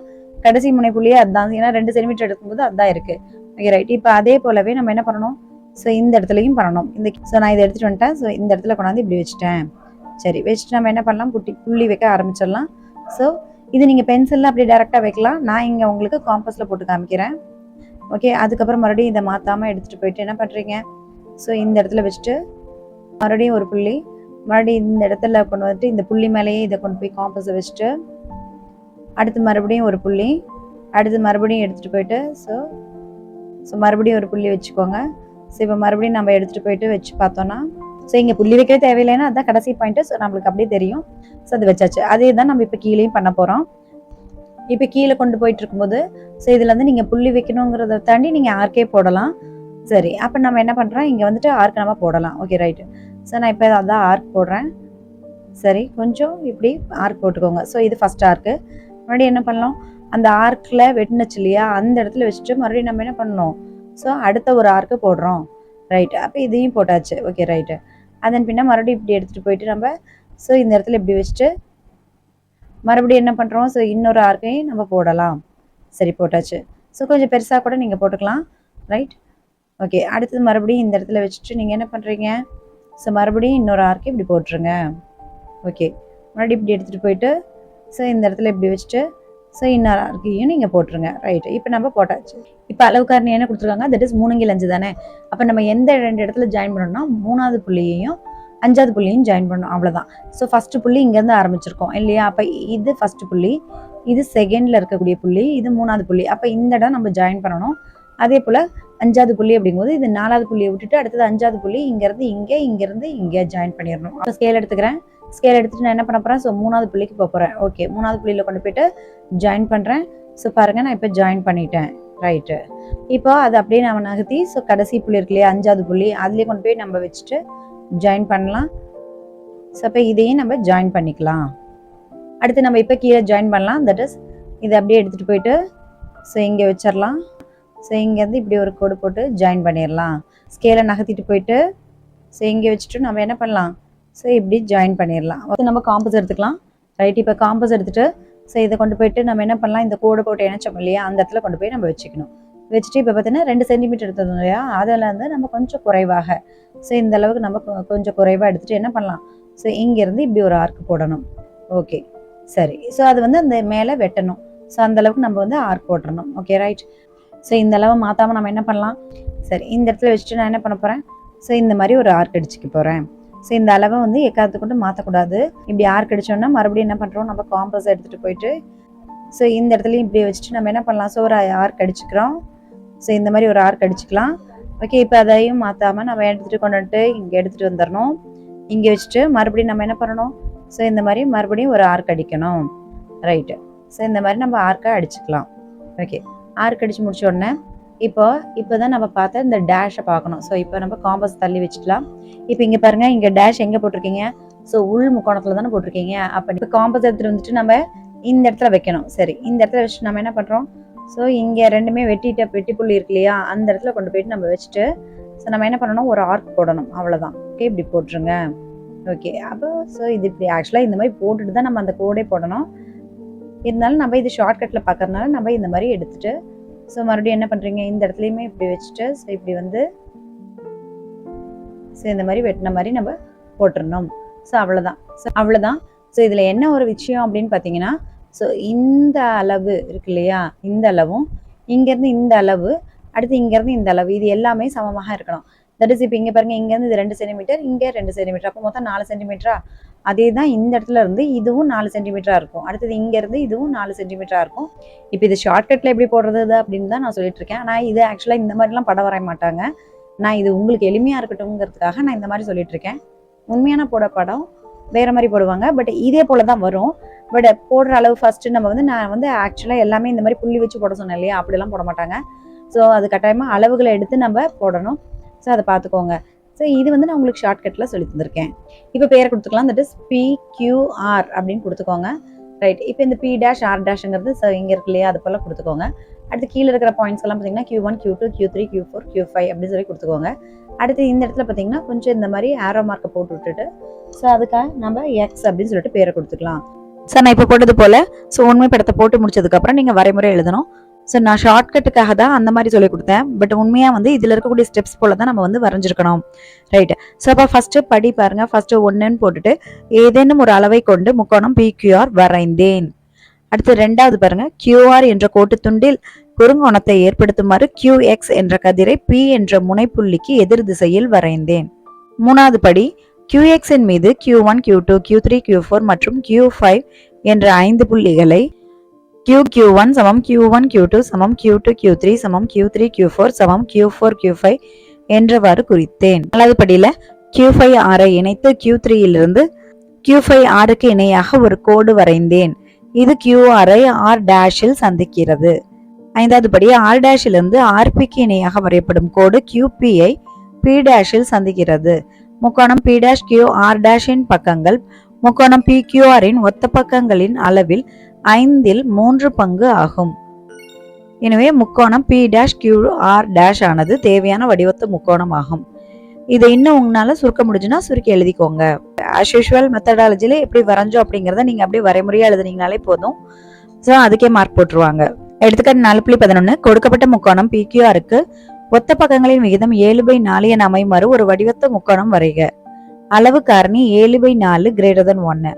கடைசி முனை அதுதான். ஏன்னா ரெண்டு சென்டிமீட்டர் எடுக்கும்போது அதான் இருக்குது ஓகே ரைட் இப்போ அதே போலவே நம்ம என்ன பண்ணணும்? ஸோ இந்த இடத்துலையும் பண்ணணும். இந்த ஸோ நான் இதை எடுத்துகிட்டு வந்துட்டேன். ஸோ இந்த இடத்துல கொண்டாந்து இப்படி வச்சுட்டேன். சரி வச்சுட்டு நம்ம என்ன பண்ணலாம்? புட்டி புள்ளி வைக்க ஆரம்பிச்சிடலாம். ஸோ இது நீங்கள் பென்சிலில் அப்படி டேரெக்டாக வைக்கலாம். நான் இங்கே உங்களுக்கு காம்பஸில் போட்டு காமிக்கிறேன். ஓகே அதுக்கப்புறம் மறுபடியும் இதை மாற்றாமல் எடுத்துகிட்டு போயிட்டு என்ன பண்ணுறீங்க ஸோ இந்த இடத்துல வச்சுட்டு மறுபடியும் ஒரு புள்ளி. மறுபடியும் இந்த இடத்துல கொண்டு வந்துட்டு இந்த புள்ளி மேலேயே இதை கொண்டு போய் காம்பஸை வச்சுட்டு அடுத்து மறுபடியும் ஒரு புள்ளி. அடுத்து மறுபடியும் எடுத்துகிட்டு போயிட்டு ஸோ ஸோ மறுபடியும் ஒரு புள்ளி வச்சுக்கோங்க. ஸோ இப்போ மறுபடியும் நம்ம எடுத்துகிட்டு போயிட்டு வச்சு பார்த்தோன்னா ஸோ இங்கே புள்ளி வைக்கவே தேவையில்லைன்னா அதுதான் கடைசி பாயிண்ட்டு ஸோ நம்மளுக்கு அப்படியே தெரியும். ஸோ அது வச்சாச்சு. அதே தான் நம்ம இப்போ கீழேயும் பண்ண போகிறோம் இப்போ கீழே கொண்டு போயிட்டு இருக்கும்போது ஸோ இதில் வந்து நீங்கள் புள்ளி வைக்கணுங்கிறத தாண்டி நீங்கள் ஆர்க்கே போடலாம். சரி அப்போ நம்ம என்ன பண்ணுறோம் இங்கே வந்துட்டு ஆர்க் நம்ம போடலாம். ஓகே ரைட்டு ஸோ நான் இப்போ அதான் ஆர்க் போடுறேன். சரி கொஞ்சம் இப்படி ஆர்க் போட்டுக்கோங்க. ஸோ இது ஃபஸ்ட் ஆர்க்கு மறுபடியும் என்ன பண்ணலாம்? அந்த ஆர்க்கில் வெட்டினுச்சு இல்லையா அந்த இடத்துல வச்சுட்டு மறுபடியும் நம்ம என்ன பண்ணணும்? ஸோ அடுத்த ஒரு ஆர்க்கு போடுறோம். ரைட்டு அப்போ இதையும் போட்டாச்சு. ஓகே ரைட்டு அதன் பின்ன மறுபடியும் இப்படி எடுத்துகிட்டு போயிட்டு நம்ம ஸோ இந்த இடத்துல இப்படி வச்சுட்டு மறுபடியும் என்ன பண்ணுறோம் ஸோ இன்னொரு ஆர்க்கையும் நம்ம போடலாம். சரி போட்டாச்சு. ஸோ கொஞ்சம் பெருசாக கூட நீங்கள் போட்டுக்கலாம். ரைட் ஓகே அடுத்தது மறுபடியும் இந்த இடத்துல வச்சுட்டு நீங்கள் என்ன பண்ணுறீங்க ஸோ மறுபடியும் இன்னொரு ஆர்க்கு இப்படி போட்டுருங்க. ஓகே மறுபடியும் இப்படி எடுத்துகிட்டு போயிட்டு ஸோ இந்த இடத்துல இப்படி வச்சுட்டு ஸோ இன்னொரு ஆர்க்கையும் நீங்கள் போட்டுருங்க. ரைட்டு இப்போ நம்ம போட்டாச்சு. இப்போ அளவு காரணம் என்ன கொடுத்துருக்காங்க? தட் இஸ் மூணுங்கில் அஞ்சு தானே? அப்போ நம்ம எந்த ரெண்டு இடத்துல ஜாயின் பண்ணோம்னா மூணாவது புள்ளியையும் அஞ்சாவது புள்ளியும் ஜாயின் பண்ணணும். அவ்வளோதான் ஸோ ஃபஸ்ட்டு புள்ளி இங்கேருந்து ஆரம்பிச்சிருக்கோம். இல்லையா? அப்போ இது ஃபஸ்ட்டு புள்ளி இது செகண்டில் இருக்கக்கூடிய புள்ளி இது மூணாவது புள்ளி. அப்போ இந்த இடம் நம்ம ஜாயின் பண்ணணும். அதே போல் அஞ்சாவது புள்ளி அப்படிங்கும்போது இது நாலாவது புள்ளியை விட்டுட்டு அடுத்தது அஞ்சாவது புள்ளி இங்கேருந்து இங்கே இங்கேருந்து இங்கே ஜாயின் பண்ணிடணும். அப்போ ஸ்கேல் எடுத்துக்கிறேன். ஸ்கேல் எடுத்துட்டு நான் என்ன பண்ண போகிறேன் ஸோ மூணாவது புள்ளிக்கு போக போகிறேன் ஓகே மூணாவது புள்ளியில் கொண்டு போயிட்டு ஜாயின் பண்ணுறேன் ஸோ பாருங்கள் நான் இப்போ ஜாயின் பண்ணிட்டேன். ரைட்டு இப்போ அது அப்படியே நம்ம நகர்த்தி ஸோ கடைசி புள்ளி இருக்கு இல்லையா அஞ்சாவது புள்ளி அதுலேயே கொண்டு போய் நம்ம வச்சுட்டு ஜாயின் பண்ணலாம். ஸோ அப்போ இதையும் நம்ம ஜாயின் பண்ணிக்கலாம். அடுத்து நம்ம இப்போ கீழே ஜாயின் பண்ணலாம். தட் இஸ் இதை அப்படியே எடுத்துகிட்டு போயிட்டு ஸோ இங்கே வச்சிடலாம் ஸோ இங்கேருந்து இப்படி ஒரு கோடு போட்டு ஜாயின் பண்ணிடலாம் ஸ்கேலை நகர்த்திட்டு போயிட்டு ஸோ இங்கே வச்சுட்டு நம்ம என்ன பண்ணலாம்? ஸோ இப்படி ஜாயின் பண்ணிடலாம் நம்ம காம்பஸ் எடுத்துக்கலாம். ரைட் இப்போ காம்பஸ் எடுத்துகிட்டு ஸோ இதை கொண்டு போயிட்டு நம்ம என்ன பண்ணலாம்? இந்த கோடு போட்டு இணைச்சோம் இல்லையா? அந்த இடத்துல கொண்டு போய் நம்ம வச்சுக்கணும். வச்சுட்டு இப்போ பார்த்தீங்கன்னா ரெண்டு சென்டிமீட்டர் எடுத்தது இல்லையா? அதில் வந்து நம்ம கொஞ்சம் குறைவாக. ஸோ இந்த அளவுக்கு நம்ம கொஞ்சம் குறைவாக எடுத்துகிட்டு என்ன பண்ணலாம்? ஸோ இங்கேருந்து இப்படி ஒரு ஆர்க் போடணும். ஓகே சரி. ஸோ அது வந்து அந்த மேலே வெட்டணும். ஸோ அந்தளவுக்கு நம்ம வந்து ஆர்க் போட்டுறணும். ஓகே ரைட் ஸோ இந்த அளவு மாற்றாமல் நம்ம என்ன பண்ணலாம்? சரி இந்த இடத்துல வச்சுட்டு நான் என்ன பண்ண போகிறேன் ஸோ இந்த மாதிரி ஒரு ஆர்க் அடிச்சுக்க போகிறேன் ஸோ இந்த அளவை வந்து எக்காரத்து கொண்டு மாற்றக்கூடாது இப்படி ஆர்க் அடிச்சோம்னா மறுபடியும் என்ன பண்ணுறோம் நம்ம காம்பஸ் எடுத்துகிட்டு போயிட்டு ஸோ இந்த இடத்துலையும் இப்படி வச்சுட்டு நம்ம என்ன பண்ணலாம்? ஸோ ஒரு ஆர்க் அடிச்சுக்கிறோம். ஸோ இந்த மாதிரி ஒரு ஆர்க் அடிச்சுக்கலாம். ஓகே இப்போ அதையும் மாற்றாமல் நம்ம எடுத்துகிட்டு கொண்டு வந்துட்டு இங்கே எடுத்துகிட்டு வந்துடணும். இங்கே வச்சுட்டு மறுபடியும் நம்ம என்ன பண்ணணும்? ஸோ இந்த மாதிரி மறுபடியும் ஒரு ஆர்க் அடிக்கணும். ரைட்டு ஸோ இந்த மாதிரி நம்ம ஆர்க்கை அடிச்சுக்கலாம். ஓகே ஆர்க் அடித்து முடிச்ச உடனே இப்போ இப்போ தான் நம்ம பார்த்த இந்த டேஷை பார்க்கணும். ஸோ இப்போ நம்ம காம்பஸ் தள்ளி வச்சுக்கலாம். இப்போ இங்கே பாருங்க இங்கே டேஷ் எங்கே போட்டிருக்கீங்க? ஸோ உள் முக்கோணத்தில் தானே போட்டிருக்கீங்க? அப்போ இப்போ காம்பஸ் எடுத்துகிட்டு வந்துட்டு நம்ம இந்த இடத்துல வைக்கணும். சரி இந்த இடத்துல வச்சு நம்ம என்ன பண்ணுறோம் ஸோ இங்கே ரெண்டுமே வெட்டிட்ட வெட்டி புள்ளி இருக்கு இல்லையா? அந்த இடத்துல கொண்டு போயிட்டு நம்ம வச்சுட்டு ஸோ நம்ம என்ன பண்ணணும்? ஒரு ஆர்க் போடணும். அவ்வளோதான் ஓகே இப்படி போட்டுருங்க. ஓகே அப்போ ஸோ இது இப்படி ஆக்சுவலாக இந்த மாதிரி போட்டுட்டு தான் நம்ம அந்த கோடே போடணும். இருந்தாலும் நம்ம இது ஷார்ட்கட்டில் பார்க்கறதுனால நம்ம இந்த மாதிரி எடுத்துகிட்டு ஸோ மறுபடியும் என்ன பண்ணுறீங்க இந்த இடத்துலையுமே இப்படி வச்சுட்டு ஸோ இப்படி வந்து ஸோ இந்த மாதிரி வெட்டின மாதிரி நம்ம போட்டுடணும் ஸோ அவ்வளோதான் ஸோ அவ்வளோதான் ஸோ இதில் என்ன ஒரு விஷயம் அப்படின்னு பார்த்தீங்கன்னா ஸோ இந்த அளவு இருக்கு இல்லையா? இந்த அளவும் இங்கேருந்து இந்த அளவு அடுத்து இங்கேருந்து இந்த அளவு இது எல்லாமே சமமாக இருக்கணும். தட் இஸ் இப்போ இங்கே பாருங்க இங்கேருந்து இது ரெண்டு சென்டிமீட்டர் இங்கே ரெண்டு சென்டிமீட்டர் அப்போ மொத்தம் நாலு சென்டிமீட்டரா அதே தான் இந்த இடத்துல இருந்து இதுவும் நாலு சென்டிமீட்டராக இருக்கும். அடுத்தது இங்கேருந்து இதுவும் நாலு சென்டிமீட்டராக இருக்கும். இப்போ இது ஷார்ட்கட்டில் எப்படி போடுறது அப்படின்னு தான் நான் சொல்லிட்டு இருக்கேன். ஆனால் இது ஆக்சுவலாக இந்த மாதிரிலாம் படம் வரைய மாட்டாங்க. நான் இது உங்களுக்கு எளிமையாக இருக்கட்டும்ங்கிறதுக்காக நான் இந்த மாதிரி சொல்லிட்டு இருக்கேன். உண்மையான போட படம் வேறு மாதிரி போடுவாங்க. பட் இதே போல தான் வரும். பட் போடுற அளவு ஃபஸ்ட்டு நம்ம வந்து நான் வந்து ஆக்சுவலாக எல்லாமே இந்த மாதிரி புள்ளி வச்சு போட சொன்னேன் இல்லையா? அப்படிலாம் போட மாட்டாங்க. ஸோ அது கட்டாயமாக அளவுகளை எடுத்து நம்ம போடணும். ஸோ அதை பார்த்துக்கோங்க. ஸோ இது வந்து நான் உங்களுக்கு ஷார்ட்கட்டில் சொல்லி தந்திருக்கேன். இப்போ பேரை கொடுத்துக்கலாம். தட் இஸ் பிக்யூஆர் அப்படின்னு கொடுத்துக்கோங்க. ரைட் இப்போ இந்த பி டேஷ் ஆர் டேஷ்ங்கிறது ஸோ இங்கே இருக்கு இல்லையா? அது போல் கொடுத்துக்கோங்க. அடுத்து கீழே இருக்கிற பாயிண்ட்ஸ் எல்லாம் பார்த்தீங்கன்னா Q one Q two Q three Q four Q five அப்படின்னு சொல்லி கொடுத்துக்கோங்க. அடுத்து இந்த இடத்துல பார்த்தீங்கன்னா கொஞ்சம் இந்த மாதிரி ஆரோ மார்க்கை போட்டு விட்டுட்டு ஸோ அதுக்காக நம்ம எக்ஸ் அப்படின்னு சொல்லிட்டு பேரை கொடுத்துக்கலாம். சார் நான் இப்போ போட்டது போல் ஸோ உண்மை படத்தை போட்டு முடிச்சதுக்கப்புறம் நீங்கள் வரைமுறை எழுதணும். ஸோ நான் ஷார்ட்கட்டுக்காக தான் அந்த மாதிரி சொல்லி கொடுத்தேன். பட் உண்மையாக வந்து இதில் இருக்கக்கூடிய ஸ்டெப்ஸ் போல தான் நம்ம வந்து வரைஞ்சிருக்கணும். ரைட் ஸோ அப்போ ஃபஸ்ட்டு படி பாருங்கள் ஃபஸ்ட்டு ஒன்றுன்னு போட்டுட்டு ஏதேனும் ஒரு அளவை கொண்டு முக்கோணம் பிக்யூஆர் வரைந்தேன். அடுத்து ரெண்டாவது பாருங்க. கியூஆர் என்ற கோட்டு துண்டில் குறுங்கோணத்தை ஏற்படுத்துமாறு QX என்ற கதிரை பி என்ற முனைப்புள்ளிக்கு எதிர் திசையில் வரைந்தேன். மூணாவது படி கியூஎக்ஸின் மீது Q one Q two Q three Q four மற்றும் Q5 என்ற ஐந்து புள்ளிகளை QQ1 சமம் Q1, Q2 சமம் Q2, Q3 சமம் Q3, Q4 சமம் Q4, Q5 என்றவாறு குறித்தேன். நாலாவது படியில Q5 ஆரை இணைத்து Q3 இலிருந்து Q5 ஆருக்கு இணையாக ஒரு கோடு வரைந்தேன். இது QR ஐ R டேஷில் சந்திக்கிறது. ஐந்தாவது படி R டேஷிலிருந்து ஆர்பிக்கு இணையாக வரையப்படும் கோடு QP ஐ P டேஷில் சந்திக்கிறது. முக்கோணம் P டேஷ் Q R டேஷின் பக்கங்கள் முக்கோணம் PQR இன் ஒத்த பக்கங்களின் அளவில் ஐந்தில் மூன்று பங்கு ஆகும். எனவே முக்கோணம் P dash Q R dash ஆனது தேவையான வடிவத்து முக்கோணம் ஆகும் இதை இன்னும் உங்களால் சுருக்க முடிஞ்சுன்னா சுருக்கி எழுதிக்கோங்க. ஆஸ் யூஷுவல் மெத்தடாலஜியில் எப்படி வரைஞ்சோம் அப்படிங்கிறத நீங்கள் அப்படியே வரைமுறையாக எழுதுனீங்கனாலே போதும். ஸோ அதுக்கே மார்க் போட்டுருவாங்க. எடுத்துக்காட்டு நாலு புள்ளி பதினொன்று கொடுக்கப்பட்ட முக்கோணம் பிக்யூஆருக்கு ஒத்த பக்கங்களின் விகிதம் ஏழு பை நாலு என அமையுமாறு ஒரு வடிவத்த முக்கோணம் வரைக. அளவு காரணி ஏழு பை நாலு கிரேட்டர் தன் ஒன்னு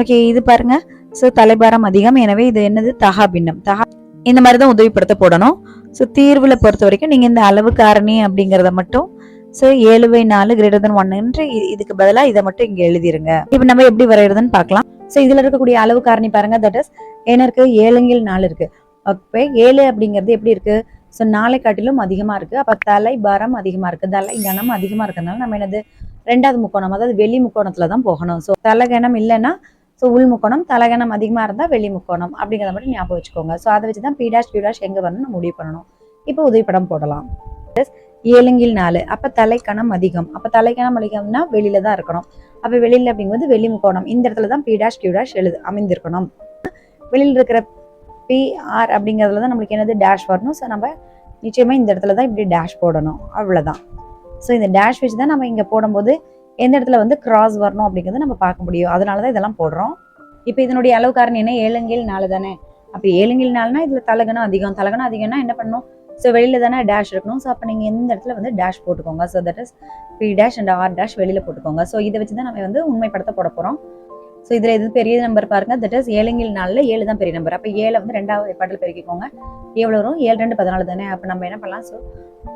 ஓகே இது பாருங்கள் ஸோ தலைபாரம் அதிகம். எனவே இது என்னது? தகா பின்னம். தகா இந்த மாதிரி தான் உதவிப்படுத்த போடணும். ஸோ தீர்வில் பொறுத்த வரைக்கும் நீங்கள் இந்த அளவு காரணி அப்படிங்கிறத மட்டும் ஸோ ஏழு பை நாலு கிரேட்டர் தன் ஒன்னு இதுக்கு பதிலாக இதை மட்டும் இங்கே எழுதிருங்க. இப்போ நம்ம எப்படி வரைகிறதுன்னு பார்க்கலாம். ஸோ இதுல இருக்கக்கூடிய அளவு காரணி பாருங்க. தட் இஸ் என்ன இருக்குது ஏழுங்கில் நாலு இருக்கு. அப்போ ஏழு அப்படிங்கிறது எப்படி இருக்கு? ஸோ நாளை காட்டிலும் அதிகமா இருக்கு. அப்போ தலை பாரம் அதிகமா இருக்கு. தலை கனம் அதிகமா இருக்கிறதுனால நம்ம என்னது? ரெண்டாவது முக்கோணம் அதாவது வெளி முக்கோணத்தில் தான் போகணும். ஸோ தலை கனம் இல்லைன்னா ஸோ உள் முக்கோணம் தலகணம் அதிகமாக இருந்தால் வெளி முக்கோணம் அப்படிங்கிற மாதிரி ஞாபகம் வச்சுக்கோங்க. ஸோ அதை வச்சு தான் பி டேஷ் கியூ டேஷ் எங்க முடிவு பண்ணணும். இப்போ உதவிப்படம் போடலாம். ஏழுங்கில் நாலு. அப்போ தலைக்கணம் அதிகம். அப்போ தலைக்கணம் அதிகம்னா வெளியில தான் இருக்கணும். அப்போ வெளியில் அப்படிங்கும்போது வெளி முக்கோணம். இந்த இடத்துல தான் பி டேஷ் கியூ டேஷ் எழுது அமைந்திருக்கணும். வெளியில் இருக்கிற பிஆர் அப்படிங்கிறதுல தான் நம்மளுக்கு என்னது டேஷ் வரணும். ஸோ நம்ம நிச்சயமாக இந்த இடத்துல தான் இப்படி டேஷ் போடணும். அவ்வளோதான் ஸோ இந்த டேஷ் வச்சு தான் நம்ம இங்கே போடும்போது எந்த இடத்துல வந்து கிராஸ் வரணும் அப்படிங்கிறத நம்ம பார்க்க முடியும். அதனால தான் இதெல்லாம் போடுறோம். இப்போ இதனுடைய அளவு காரணம் என்ன? ஏழுங்கில் நாலு தானே. அப்போ ஏழுங்கில் நாலுனா இதில் தலகணம் அதிகம். தலகணம் அதிகம்னா என்ன பண்ணணும் ஸோ வெளியில தானே டேஷ் இருக்கணும். ஸோ அப்போ நீங்கள் எந்த இடத்துல வந்து டேஷ் போட்டுக்கோங்க. So that is P dash and R dash வெளியில் போட்டுக்கோங்க. ஸோ இதை வச்சு தான் நம்ம வந்து உண்மைப்படுத்த போட போகிறோம் ஸோ இதில் எது பெரிய நம்பர் பாருங்க. தட் இஸ் ஏழுங்கில் நாளில் ஏழு தான் பெரிய நம்பர் அப்போ ஏழை வந்து ரெண்டாவது பாட்டில் பெருக்கிக்கோங்க. எவ்வளோ வரும்? ஏழு ரெண்டு பதினாலு தானே. அப்போ நம்ம என்ன பண்ணலாம்? ஸோ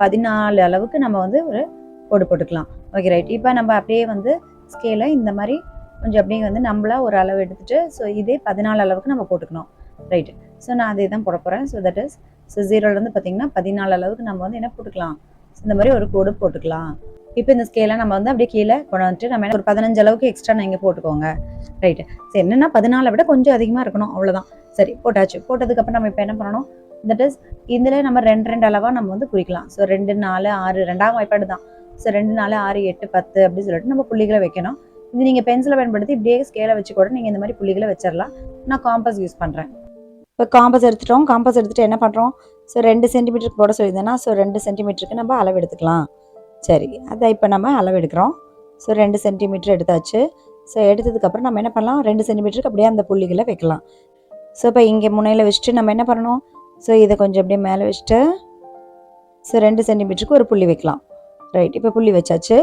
பதினாலு அளவுக்கு நம்ம வந்து ஒரு கோடு போட்டுக்கலாம். ஓகே ரைட் இப்போ நம்ம அப்படியே வந்து ஸ்கேலை இந்த மாதிரி கொஞ்சம் அப்படியே வந்து நம்மளா ஒரு அளவு எடுத்துகிட்டு ஸோ இதே பதினாலு அளவுக்கு நம்ம போட்டுக்கணும். ரைட் ஸோ நான் அதே தான் போட போகிறேன் ஸோ தட் இஸ் ஸோ ஜீரோலேருந்து பார்த்தீங்கன்னா பதினாலு அளவுக்கு நம்ம வந்து என்ன போட்டுக்கலாம்? இந்த மாதிரி ஒரு கோடு போட்டுக்கலாம். இப்போ இந்த ஸ்கேலை நம்ம வந்து அப்படியே கீழே கொண்டு வந்துட்டு நம்ம ஒரு பதினஞ்சு அளவுக்கு எக்ஸ்ட்ரா நீங்கள் போட்டுக்கோங்க. ரைட்டு சரி என்னென்னா பதினாலை விட கொஞ்சம் அதிகமாக இருக்கணும். அவ்வளோதான் சரி போட்டாச்சு. போட்டதுக்கப்புறம் நம்ம இப்போ என்ன பண்ணணும்? தட் இஸ் இதில் நம்ம ரெண்டு ரெண்டு அளவாக நம்ம வந்து குறிக்கலாம். ஸோ ரெண்டு நாலு ஆறு ரெண்டாம் வாய்ப்பாடு தான். ஸோ ரெண்டு நாலு ஆறு எட்டு பத்து அப்படின்னு சொல்லிட்டு நம்ம புள்ளிகளை வைக்கணும். இது நீங்கள் பென்சிலை பயன்படுத்தி இப்படியே ஸ்கேலை வச்சு கூட நீங்கள் இந்த மாதிரி புள்ளிகளை வச்சிடலாம் நான் காம்பஸ் யூஸ் பண்ணுறேன் இப்போ காம்பஸ் எடுத்துட்டோம். காம்பஸ் எடுத்துகிட்டு என்ன பண்ணுறோம் ஸோ ரெண்டு சென்டிமீட்டருக்கு போட சொல்லியிருந்தேன்னா ஸோ ரெண்டு சென்டிமீட்டருக்கு நம்ம அளவு எடுத்துக்கலாம். சரி. அதை இப்போ நம்ம அளவு எடுக்கிறோம். ஸோ ரெண்டு சென்டிமீட்டர் எடுத்தாச்சு. ஸோ எடுத்ததுக்கப்புறம் நம்ம என்ன பண்ணலாம்? ரெண்டு சென்டிமீட்டருக்கு அப்படியே அந்த புள்ளிகளை வைக்கலாம். ஸோ இப்போ இங்கே முனையில் வச்சுட்டு நம்ம என்ன பண்ணணும்? ஸோ இதை கொஞ்சம் அப்படியே மேலே வச்சுட்டு ஸோ ரெண்டு சென்டிமீட்டருக்கு ஒரு புள்ளி வைக்கலாம். ரைட் இப்போ புள்ளி வச்சாச்சு.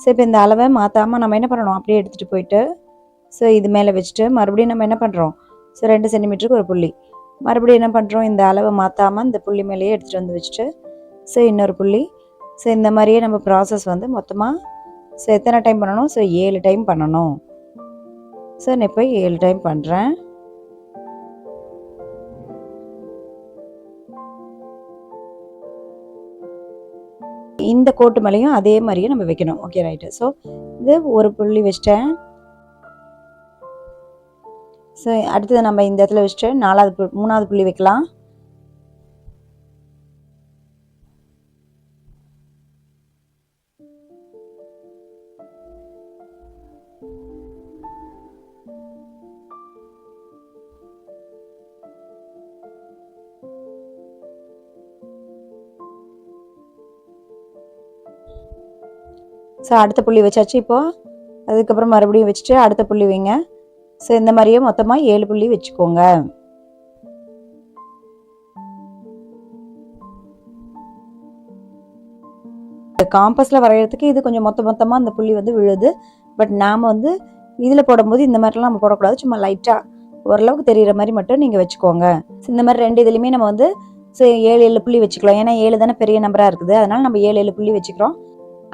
ஸோ இப்போ இந்த அளவை மாற்றாமல் நம்ம என்ன பண்ணணும்? அப்படியே எடுத்துகிட்டு போயிட்டு ஸோ இது மேலே வச்சுட்டு மறுபடியும் நம்ம என்ன பண்ணுறோம் ஸோ ரெண்டு சென்டிமீட்டருக்கு ஒரு புள்ளி. மறுபடியும் என்ன பண்ணுறோம் இந்த அளவை மாற்றாமல் இந்த புள்ளி மேலேயே எடுத்துகிட்டு வந்து வச்சுட்டு ஸோ இன்னொரு புள்ளி. ஸோ இந்த மாதிரியே நம்ம ப்ராசஸ் வந்து மொத்தமாக ஸோ எத்தனை டைம் பண்ணணும்? ஸோ ஏழு டைம் பண்ணணும். ஸோ நான் இப்போ ஏழு டைம் பண்ணுறேன் இந்த கோட்டு மேலேயும் அதே மாதிரியே நம்ம வைக்கணும். ஓகே ரைட்டு ஸோ இது ஒரு புள்ளி வச்சிட்டேன். ஸோ அடுத்தது நம்ம இந்த இடத்துல வச்சுட்டு நாலாவது மூணாவது புள்ளி வைக்கலாம். ஸோ அடுத்த புள்ளி வச்சாச்சு இப்போது அதுக்கப்புறம் மறுபடியும் வச்சுட்டு அடுத்த புள்ளி வைங்க. ஸோ இந்த மாதிரியே மொத்தமாக ஏழு புள்ளி வச்சுக்கோங்க. காம்பஸில் வரைகிறதுக்கு இது கொஞ்சம் மொத்த மொத்தமாக அந்த புள்ளி வந்து விழுது. பட் நாம் வந்து இதில் போடும்போது இந்த மாதிரிலாம் நம்ம போடக்கூடாது. சும்மா லைட்டாக ஓரளவுக்கு தெரிகிற மாதிரி மட்டும் நீங்கள் வச்சுக்கோங்க. இந்த மாதிரி ரெண்டு இதுலேயுமே நம்ம வந்து ஏழு ஏழு புள்ளி வச்சுக்கலாம். ஏன்னா ஏழு தானே பெரிய நம்பராக இருக்குது. அதனால் நம்ம ஏழு ஏழு புள்ளி வச்சுக்கிறோம்.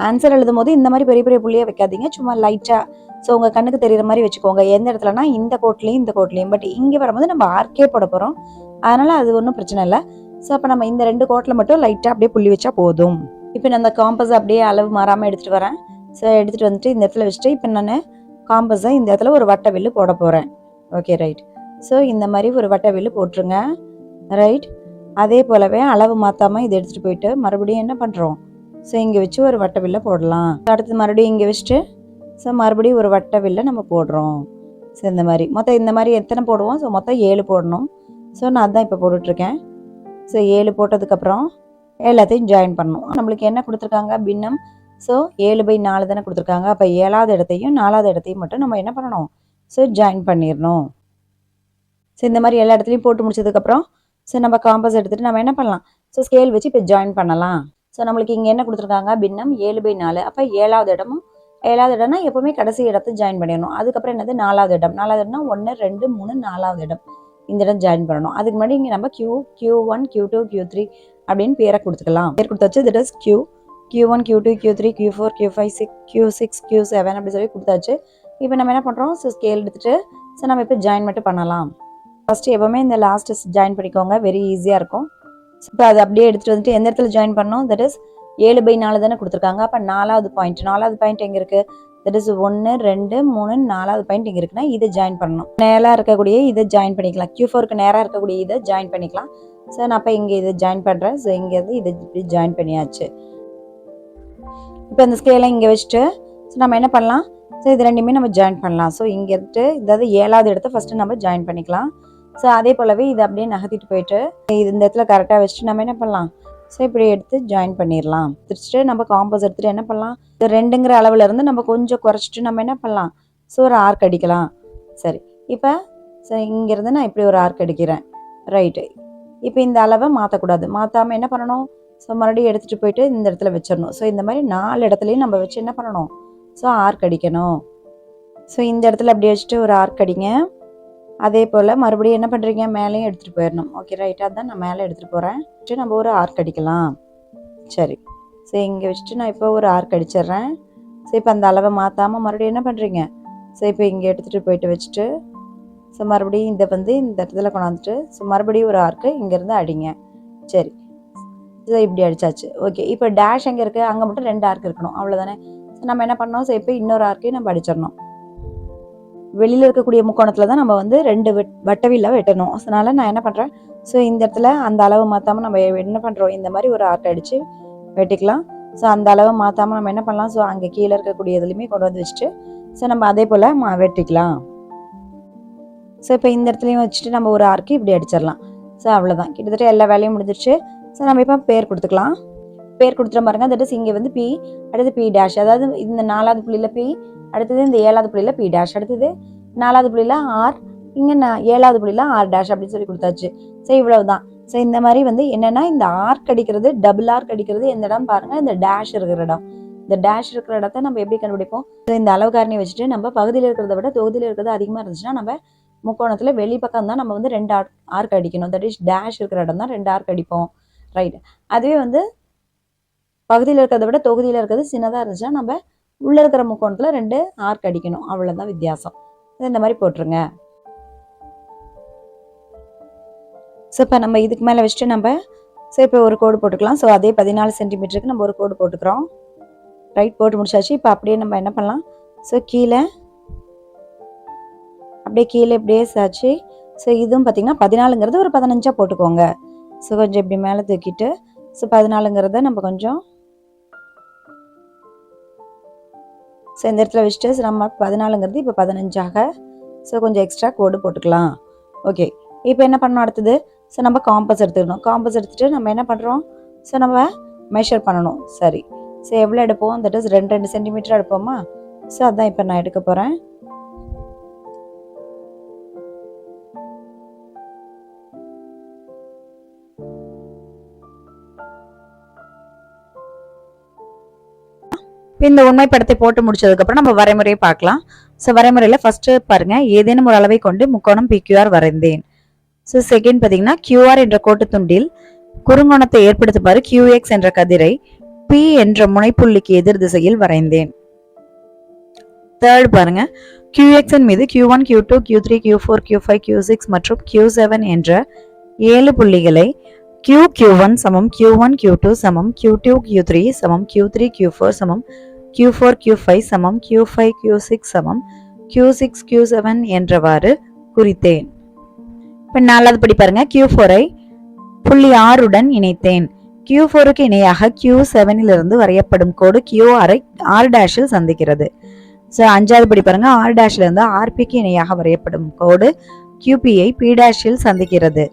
ஆன்சர் எழுதும் போது இந்த மாதிரி பெரிய பெரிய புள்ளியே வைக்காதீங்க. சும்மா லைட்டாக ஸோ உங்கள் கண்ணுக்கு தெரியுற மாதிரி வச்சுக்கோங்க. எந்த இடத்துலனா இந்த கோட்லேயும் இந்த கோட்லேயும் பட் இங்கே வரும்போது நம்ம ஆர்க்கே போட போகிறோம் அதனால் அது ஒன்றும் பிரச்சனை இல்லை. ஸோ அப்போ நம்ம இந்த ரெண்டு கோட்டில் மட்டும் லைட்டாக அப்படியே புள்ளி வச்சா போதும். இப்போ நான் அந்த காம்பஸ் அப்படியே அளவு மாறாமல் எடுத்துகிட்டு வரேன். ஸோ எடுத்துகிட்டு வந்துட்டு இந்த இடத்துல வச்சுட்டு இப்போ நான் காம்பஸை இந்த இடத்துல ஒரு வட்ட வில்லு போட போகிறேன் ஓகே ரைட் ஸோ இந்த மாதிரி ஒரு வட்ட வில்லு போட்டுருங்க. ரைட் அதே போலவே அளவு மாற்றாமல் இதை எடுத்துகிட்டு போயிட்டு மறுபடியும் என்ன பண்ணுறோம் ஸோ இங்கே வச்சு ஒரு வட்ட வில்லை போடலாம். அடுத்து மறுபடியும் இங்கே வச்சுட்டு ஸோ மறுபடியும் ஒரு வட்ட வில்லை நம்ம போடுறோம். ஸோ இந்த மாதிரி. மொத்தம் இந்த மாதிரி எத்தனை போடுவோம்? ஸோ மொத்தம் ஏழு போடணும். ஸோ நான் அதான் இப்போ போட்டுட்ருக்கேன். ஸோ ஏழு போட்டதுக்கப்புறம் எல்லாத்தையும் ஜாயின் பண்ணணும். நம்மளுக்கு என்ன கொடுத்துருக்காங்க? பின்னம். ஸோ ஏழு பை நாலு தானே கொடுத்துருக்காங்க. அப்போ ஏழாவது இடத்தையும் நாலாவது இடத்தையும் மட்டும் நம்ம என்ன பண்ணணும்? ஸோ ஜாயின் பண்ணிடணும். ஸோ இந்த மாதிரி எல்லா இடத்துலையும் போட்டு முடிச்சதுக்கப்புறம் ஸோ நம்ம காம்பஸ் எடுத்துகிட்டு நம்ம என்ன பண்ணலாம்? ஸோ ஸ்கேல் வச்சு இப்போ ஜாயின் பண்ணலாம். ஸோ நம்மளுக்கு இங்கே என்ன கொடுத்துருக்காங்க? பின்னம் ஏழு பை நாலு. அப்போ ஏழாவது இடமும் ஏழாவது இடம்னா எப்போவுமே கடைசி இடத்தை ஜாயின் பண்ணிடணும். அதுக்கப்புறம் என்னது? நாலாவது இடம். நாலாவது இடம்னா ஒன்று ரெண்டு மூணு நாலாவது இடம். இந்த இடம் ஜாயின் பண்ணணும். அதுக்கு முன்னாடி இங்கே நம்ம Q Q one Q two Q three அப்படின்னு பேரை கொடுத்துக்கலாம். பேர் கொடுத்தாச்சு that is Q Q one Q two Q three Q four Q five six Q six Q seven அப்படி சொல்லி கொடுத்தாச்சு. இப்போ நம்ம என்ன பண்ணுறோம் ஸோ ஸ்கேல் எடுத்துட்டு ஸோ நம்ம இப்போ ஜாயின் மட்டும் பண்ணலாம். ஃபஸ்ட்டு எப்போவுமே இந்த லாஸ்ட் ஜாயின் பண்ணிக்கோங்க. வெரி ஈஸியாக இருக்கும். இப்போ அது அப்படியே எடுத்துகிட்டு வந்துட்டு எந்த இடத்துல ஜாயின் பண்ணோம்? தட் இஸ் ஏழு பை நாலு தானே கொடுத்துருக்காங்க. அப்போ நாலாவது பாயிண்ட் நாலாவது பாயிண்ட் எங்கே இருக்குது தட் இஸ் ஒன்று ரெண்டு மூணு நாலாவது பாயிண்ட் இங்கே இருக்குன்னா இதை ஜாயின் பண்ணணும். நேராக இருக்கக்கூடிய இதை ஜாயின் பண்ணிக்கலாம். கியூ ஃபோருக்கு நேராக இருக்கக்கூடிய இதை ஜாயின் பண்ணிக்கலாம். ஸோ நான் அப்போ இங்கே இதை ஜாயின் பண்ணுறேன் ஸோ இங்கேருந்து இதை இப்படி ஜாயின் பண்ணியாச்சு. இப்போ இந்த ஸ்கேலாம் இங்கே வச்சுட்டு ஸோ நம்ம என்ன பண்ணலாம்? ஸோ இது ரெண்டுமே நம்ம ஜாயின் பண்ணலாம். ஸோ இங்கே இருந்துட்டு இதாவது ஏழாவது இடத்த ஃபஸ்ட்டு நம்ம ஜாயின் பண்ணிக்கலாம். ஸோ அதே போலவே இதை அப்படியே நகர்த்திட்டு போயிட்டு இது இந்த இடத்துல கரெக்டாக வச்சுட்டு நம்ம என்ன பண்ணலாம்? ஸோ இப்படி எடுத்து ஜாயின் பண்ணிடலாம். திருச்சிட்டு நம்ம காம்போஸ் எடுத்துகிட்டு என்ன பண்ணலாம்? இது ரெண்டுங்கிற அளவில் இருந்து நம்ம கொஞ்சம் குறைச்சிட்டு நம்ம என்ன பண்ணலாம்? ஸோ ஒரு ஆர்க் அடிக்கலாம். சரி. இப்போ சரி இங்கேருந்து நான் இப்படி ஒரு ஆர்க் அடிக்கிறேன். ரைட்டு இப்போ இந்த அளவை மாற்றக்கூடாது மாற்றாமல் என்ன பண்ணணும்? ஸோ மறுபடியும் எடுத்துகிட்டு போயிட்டு இந்த இடத்துல வச்சிடணும். ஸோ இந்த மாதிரி நாலு இடத்துலையும் நம்ம வச்சு என்ன பண்ணணும்? ஸோ ஆர்க் அடிக்கணும். ஸோ இந்த இடத்துல அப்படியே வச்சுட்டு ஒரு ஆர்க் அடிங்க. அதே போல் மறுபடியும் என்ன பண்ணுறீங்க மேலேயும் எடுத்துகிட்டு போயிடணும் ஓகே ரைட்டாக தான் நான் மேலே எடுத்துகிட்டு போகிறேன் நம்ம ஒரு ஆர்க் அடிக்கலாம். சரி. சரி இங்கே வச்சுட்டு நான் இப்போ ஒரு ஆர்க் அடிச்சிடுறேன். சரி இப்போ அந்த அளவை மாற்றாமல் மறுபடியும் என்ன பண்ணுறீங்க சரி இப்போ இங்கே எடுத்துகிட்டு போயிட்டு வச்சுட்டு ஸோ மறுபடியும் இந்த வந்து இந்த இடத்துல கொண்டாந்துட்டு ஸோ மறுபடியும் ஒரு ஆர்க்கு இங்கேருந்து அடிங்க. சரி. ஸோ இப்படி அடித்தாச்சு ஓகே இப்போ டேஷ் எங்கே இருக்குது அங்கே மட்டும் ரெண்டு ஆர்க் இருக்கணும். அவ்வளோதானே நம்ம என்ன பண்ணோம்? ஸோ இப்போ இன்னொரு ஆர்க்கையும் நம்ம அடிச்சிடணும். வெளியில் இருக்கக்கூடிய முக்கோணத்தில் தான் நம்ம வந்து ரெண்டு வெட் வட்டவில்ல வெட்டணும். அதனால் நான் என்ன பண்ணுறேன் ஸோ இந்த இடத்துல அந்த அளவு மாற்றாமல் நம்ம என்ன பண்ணுறோம் இந்த மாதிரி ஒரு ஆர்ட் அடித்து வெட்டிக்கலாம். ஸோ அந்த அளவு மாற்றாமல் நம்ம என்ன பண்ணலாம்? ஸோ அங்கே கீழே இருக்கக்கூடிய இதுலையுமே கொண்டு வந்து வச்சுட்டு ஸோ நம்ம அதே போல் மா வெட்டிக்கலாம். ஸோ இப்போ இந்த இடத்துலையும் வச்சுட்டு நம்ம ஒரு ஆர்க்கு இப்படி அடிச்சிடலாம். ஸோ அவ்வளோதான் கிட்டத்தட்ட எல்லா வேலையும் முடிஞ்சிருச்சு. ஸோ நம்ம இப்போ பேர் கொடுத்துக்கலாம். பேர் கொடுத்துற பாருங்க தட் இஸ் இங்கே வந்து பி அடுத்து பி டேஷ் அதாவது இந்த நாலாவது புள்ளியில் பி அடுத்தது இந்த ஏழாவது புள்ளியில் பி டேஷ் அடுத்தது நாலாவது புள்ளியில் ஆர் இங்கே நான் ஏழாவது புள்ளியில் ஆர் டேஷ் அப்படின்னு சொல்லி கொடுத்தாச்சு. ஸோ இவ்வளவு தான் ஸோ இந்த மாதிரி வந்து என்னென்னா இந்த ஆர்க் அடிக்கிறது டபுள் ஆர்க் அடிக்கிறது எந்த இடம் பாருங்கள் இந்த டேஷ் இருக்கிற இடம். இந்த டேஷ் இருக்கிற இடத்த நம்ம எப்படி கண்டுபிடிப்போம்? இந்த அளவு காரணி வச்சுட்டு நம்ம பகுதியில் இருக்கிறத விட தொகுதியில் இருக்கிறது அதிகமாக இருந்துச்சுன்னா நம்ம முக்கோணத்தில் வெளிப்பக்கம் தான் நம்ம வந்து ரெண்டு ஆர்க் ஆர்க் அடிக்கணும் தட் இஸ் டேஷ் இருக்கிற இடம் தான் ரெண்டு ஆர்க் அடிப்போம் ரைட் அதுவே வந்து பகுதியில் இருக்கிறத விட தொகுதியில் இருக்கிறது சின்னதாக இருந்துச்சுன்னா நம்ம உள்ளே இருக்கிற முக்கோணத்தில் ரெண்டு ஆர்க் அடிக்கணும். அவ்வளோதான் வித்தியாசம். இந்த மாதிரி போட்டுருங்க. ஸோ இப்போ நம்ம இதுக்கு மேலே வச்சுட்டு நம்ம ஸோ இப்போ ஒரு கோடு போட்டுக்கலாம். ஸோ அதே பதினாலு சென்டிமீட்டருக்கு நம்ம ஒரு கோடு போட்டுக்கிறோம். ரைட் போட்டு முடிச்சாச்சு. இப்போ அப்படியே நம்ம என்ன பண்ணலாம்? ஸோ கீழே அப்படியே கீழே இப்படியே சாச்சு. ஸோ இதுவும் பார்த்திங்கன்னா பதினாலுங்கிறது ஒரு பதினஞ்சாக போட்டுக்கோங்க. ஸோ கொஞ்சம் இப்படி மேலே தூக்கிட்டு ஸோ பதினாலுங்கிறத நம்ம கொஞ்சம் ஸோ இந்த இடத்துல வச்சுட்டு நம்ம பதினாலுங்கிறது இப்போ பதினஞ்சாக. ஸோ கொஞ்சம் எக்ஸ்ட்ரா கோடு போட்டுக்கலாம். ஓகே இப்போ என்ன பண்ணணும் அடுத்தது? ஸோ நம்ம காம்பஸ் எடுத்துக்கணும். காம்பஸ் எடுத்துகிட்டு நம்ம என்ன பண்ணுறோம் ஸோ நம்ம மெஷர் பண்ணணும். சரி. ஸோ எவ்வளோ எடுப்போம்? தட் இஸ் ரெண்டு ரெண்டு சென்டிமீட்டர் எடுப்போமா? ஸோ அதான் இப்போ நான் எடுக்க போகிறேன் இந்த உண்மை படத்தை போட்டு முடிச்சதுக்கப்புறம் நம்ம வரைமுறையை பார்க்கலாம். ஸோ வரைமுறையில் ஃபர்ஸ்ட் பாருங்க. ஏதேனும் ஒரு அளவை கொண்டு முக்கோணம் பிக்யூஆர் வரைந்தேன். ஸோ செகண்ட் பார்த்தீங்கன்னா கியூஆர் என்ற கோட்டு துண்டில் குறுங்கோணத்தை ஏற்படுத்துமாறு கியூஎக்ஸ் என்ற கதிரை பி என்ற முனைப்புள்ளிக்கு எதிர் திசையில் வரைந்தேன். தேர்ட் பாருங்க. டூ கியூ மீது Q1, Q2, Q3, Q4, Q5, Q6 மற்றும் Q7 என்ற ஏழு புள்ளிகளை கியூ கியூ ஒன் சமம் Q1 Q2 சமம் Q2 Q3 சமம் Q3 Q4 சமம் Q4 Q5 சமம் Q5 Q6 சமம் Q6 Q7 என்றவாறு குறித்தேன். இப்போ நாலாவது படி பாருங்க. கியூ ஃபோரை புள்ளி ஆறுடன் இணைத்தேன். Q4க்கு இணையாக கியூ செவனிலிருந்து வரையப்படும் கோடு கியூ ஆரை ஆர் டேஷில் சந்திக்கிறது. ஸோ அஞ்சாவது படி பாருங்க. ஆர் டேஷ்ல இருந்து ஆர்பிக்கு இணையாக வரையப்படும் கோடு கியூபியை பி டேஷில் சந்திக்கிறது.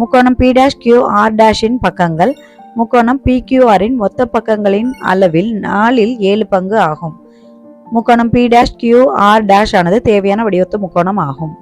முக்கோணம் பி டேஷ் கியூ ஆர் டேஷின் பக்கங்கள் முக்கோணம் பிக்யூஆரின் மொத்த பக்கங்களின் அளவில் நாலில் ஏழு பங்கு ஆகும். முக்கோணம் P dash Q R dash ஆனது தேவையான வடிவத்து முக்கோணம் ஆகும்.